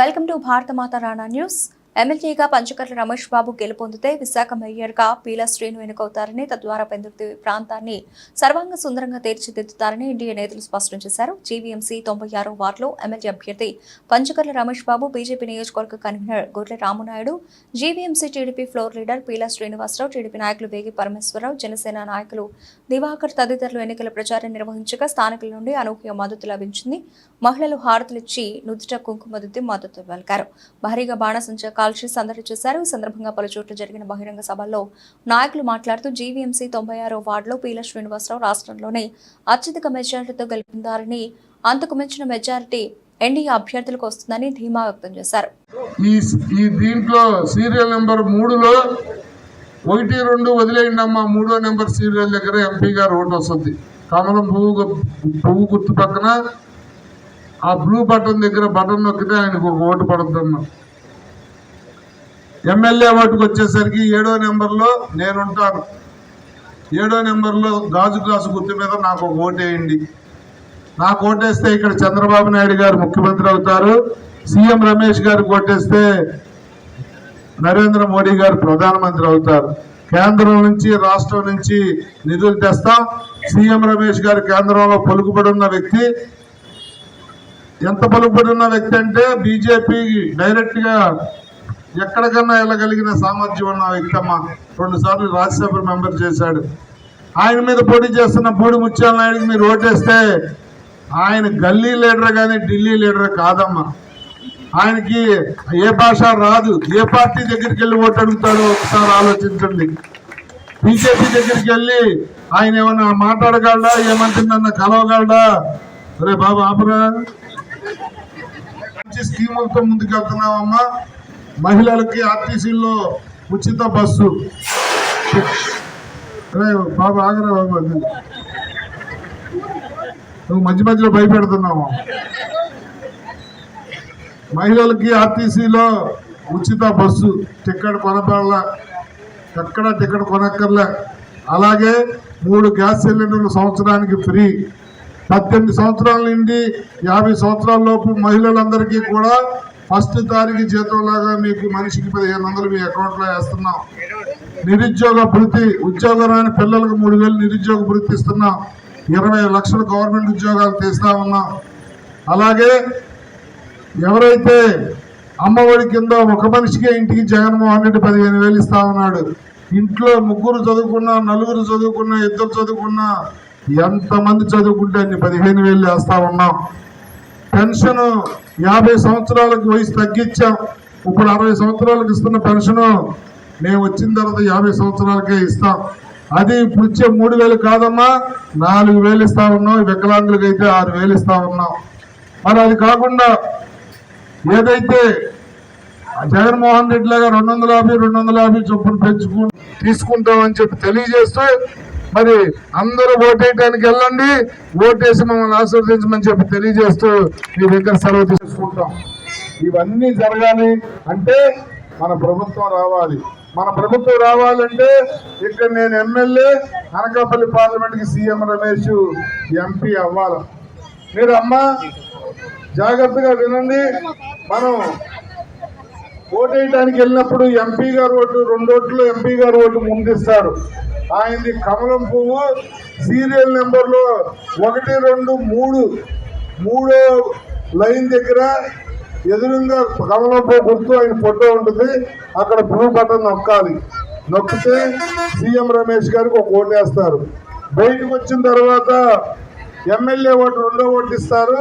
Welcome to భారత మాత Rana news. ఎమ్మెల్యేగా పంచకర్ల రమేష్ బాబు గెలుపొందితే విశాఖ మేయర్గా పీల శ్రీను ఎన్నుకవుతారని తద్వారా పెందుర్తి ప్రాంతాన్ని సర్వాంగ సుందరంగా తీర్చిదిద్దుతారని ఎన్డీఏ నేతలు స్పష్టం చేశారు. జీవీఎంసీ తొంభై ఆరో వార్డులో ఎమ్మెల్యే అభ్యర్థి పంచకర్ల రమేష్ బాబు బీజేపీ నియోజకవర్గ convener Gorre Ramunaidu GVMC TDP floor leader Peela Srinivasarao TDP నాయకులు వేగి పరమేశ్వరరావు జనసేన నాయకులు దివాకర్ తదితరులు ఎన్నికల ప్రచారం నిర్వహించగా స్థానికుల నుండి అనూహ్య మద్దతు లభించింది. మహిళలు హారతులిచ్చి నుదుట కుంకుమ మద్దతు పలికారు. భారీగా బాణసంచక కాల్చి సందడి చేశారు. ఈ సందర్భంగా పలు చోట్ల జరిగిన బహిరంగ సభల్లో నాయకులు మాట్లాడుతూ జీవీఎంసీ తొంభై ఆరో వార్డులో పీల శ్రీనివాసరావు రాష్ట్రంలోనే అత్యధిక మెజారిటీతో గెలుపొందారని అంతకు మించిన మెజారిటీ ఎన్డీఏ అభ్యర్థులకు వస్తుందని ధీమా వ్యక్తం చేశారు. ఈ దీంట్లో సీరియల్ నెంబర్ మూడులో ఒకటి రెండు వదిలేయండి అమ్మ మూడో నెంబర్ సీరియల్ దగ్గర ఎంపీ గారు ఓటు వస్తుంది. కమలం పువ్వు పువ్వు గుర్తు పక్కన ఆ బ్లూ బటన్ దగ్గర బటన్ నొక్కితే ఆయనకు ఒక ఓటు పడుతున్నాం ఎమ్మెల్యే ఓటుకు వచ్చేసరికి ఏడో నెంబర్లో నేనుంటాను. ఏడో నెంబర్లో గాజు గ్లాసు గుర్తు మీద నాకు ఒక ఓటేయండి. నాకు ఓటేస్తే ఇక్కడ చంద్రబాబు నాయుడు గారు ముఖ్యమంత్రి అవుతారు. సీఎం రమేష్ గారు ఓటేస్తే నరేంద్ర మోడీ గారు ప్రధానమంత్రి అవుతారు. కేంద్రం నుంచి రాష్ట్రం నుంచి నిధులు తెస్తాం. సీఎం రమేష్ గారు కేంద్రంలో పలుకుబడి ఉన్న వ్యక్తి. ఎంత పలుకుబడి ఉన్న వ్యక్తి అంటే బీజేపీ డైరెక్ట్గా ఎక్కడికన్నా వెళ్ళగలిగిన సామర్థ్యం ఉన్న వ్యక్తి అమ్మ రెండు సార్లు రాజ్యసభ మెంబర్ చేశాడు. ఆయన మీద పోటీ చేస్తున్న బూడి ముత్యాల నాయుడికి మీరు ఓటేస్తే ఆయన గల్లీ లీడర్ కానీ ఢిల్లీ లీడర్ కాదమ్మా. ఆయనకి ఏ భాష రాదు. ఏ పార్టీ దగ్గరికి వెళ్ళి ఓటు అడుగుతాడో ఒకసారి ఆలోచించండి. బీజేపీ దగ్గరికి వెళ్ళి ఆయన ఏమన్నా మాట్లాడగలడా? ఏమంటే కలవగలడా? రే బాబు ఆపరా. మంచి స్కీములతో ముందుకు వెళ్తున్నామమ్మా మహిళలకి ఆర్టీసీలో ఉచిత బస్సు. బాబు ఆగరా బాబు అది. నువ్వు మధ్య మధ్యలో భయపెడుతున్నావు. మహిళలకి ఆర్టీసీలో ఉచిత బస్సు టికెట్ కొనపడాల ఎక్కడ టికెట్ కొనక్కర్లే. అలాగే మూడు గ్యాస్ సిలిండర్లు సంవత్సరానికి ఫ్రీ. పద్దెనిమిది సంవత్సరాల నుండి యాభై సంవత్సరాల లోపు మహిళలందరికీ కూడా ఫస్ట్ తారీఖు జీతంలాగా మీకు మనిషికి పదిహేను వందలు మీ అకౌంట్లో వేస్తున్నాం. నిరుద్యోగ భృతి ఉద్యోగం రాని పిల్లలకు మూడు వేలు నిరుద్యోగ భృతి ఇస్తున్నాం. ఇరవై లక్షల గవర్నమెంట్ ఉద్యోగాలు తీస్తా ఉన్నాం. అలాగే ఎవరైతే అమ్మఒడి కింద ఒక మనిషికే ఇంటికి జగన్మోహన్ రెడ్డి పదిహేను వేలు ఇస్తా ఉన్నాడు ఇంట్లో ముగ్గురు చదువుకున్నా నలుగురు చదువుకున్నా ఇద్దరు చదువుకున్నా ఎంతమంది చదువుకుంటే అన్ని పదిహేను వేలు వేస్తా ఉన్నాం. పెన్షన్ యాభై సంవత్సరాలకు వయసు తగ్గించాం. ఇప్పుడు అరవై సంవత్సరాలకు ఇస్తున్న పెన్షన్ మేము వచ్చిన తర్వాత యాభై సంవత్సరాలకే ఇస్తాం. అది ఇప్పుడు ఇచ్చే మూడు వేలు కాదమ్మా నాలుగు వేలు ఇస్తా ఉన్నాం. వికలాంగులకి అయితే ఆరు వేలు ఇస్తా ఉన్నాం. మరి అది కాకుండా ఏదైతే జగన్మోహన్ రెడ్డి లాగా రెండు వందల యాభై రెండు వందల యాభై చొప్పున పెంచుకు తీసుకుంటామని చెప్పి తెలియజేస్తూ మరి అందరూ ఓటేయడానికి వెళ్ళండి. ఓటేసి మమ్మల్ని ఆశీర్వదించమని చెప్పి తెలియజేస్తూ మీ దగ్గర సెలవు తీసుకుంటాం. ఇవన్నీ జరగాలి అంటే మన ప్రభుత్వం రావాలి. మన ప్రభుత్వం రావాలంటే ఇక్కడ నేను ఎమ్మెల్యే అనకాపల్లి పార్లమెంట్కి సీఎం రమేష్ ఎంపీ అవ్వాలి. మీరు అమ్మా జాగ్రత్తగా వినండి. మనం ఓటేయడానికి వెళ్ళినప్పుడు ఎంపీ గారు ఓటు రెండు ఓట్లు ఎంపీ గారు ఓటు ముందిస్తారు. ఆయనది కమలం పువ్వు సీరియల్ నెంబర్లో ఒకటి రెండు మూడు మూడో లైన్ దగ్గర ఎదురుగా కమలం పువ్వు గుర్తు ఆయన ఫోటో ఉంటుంది. అక్కడ బ్లూ బటన్ నొక్కాలి. నొక్కితే సీఎం రమేష్ గారికి ఒక ఓటు వేస్తారు బయటకు వచ్చిన తర్వాత ఎమ్మెల్యే ఓటు రెండో ఓటు ఇస్తారు.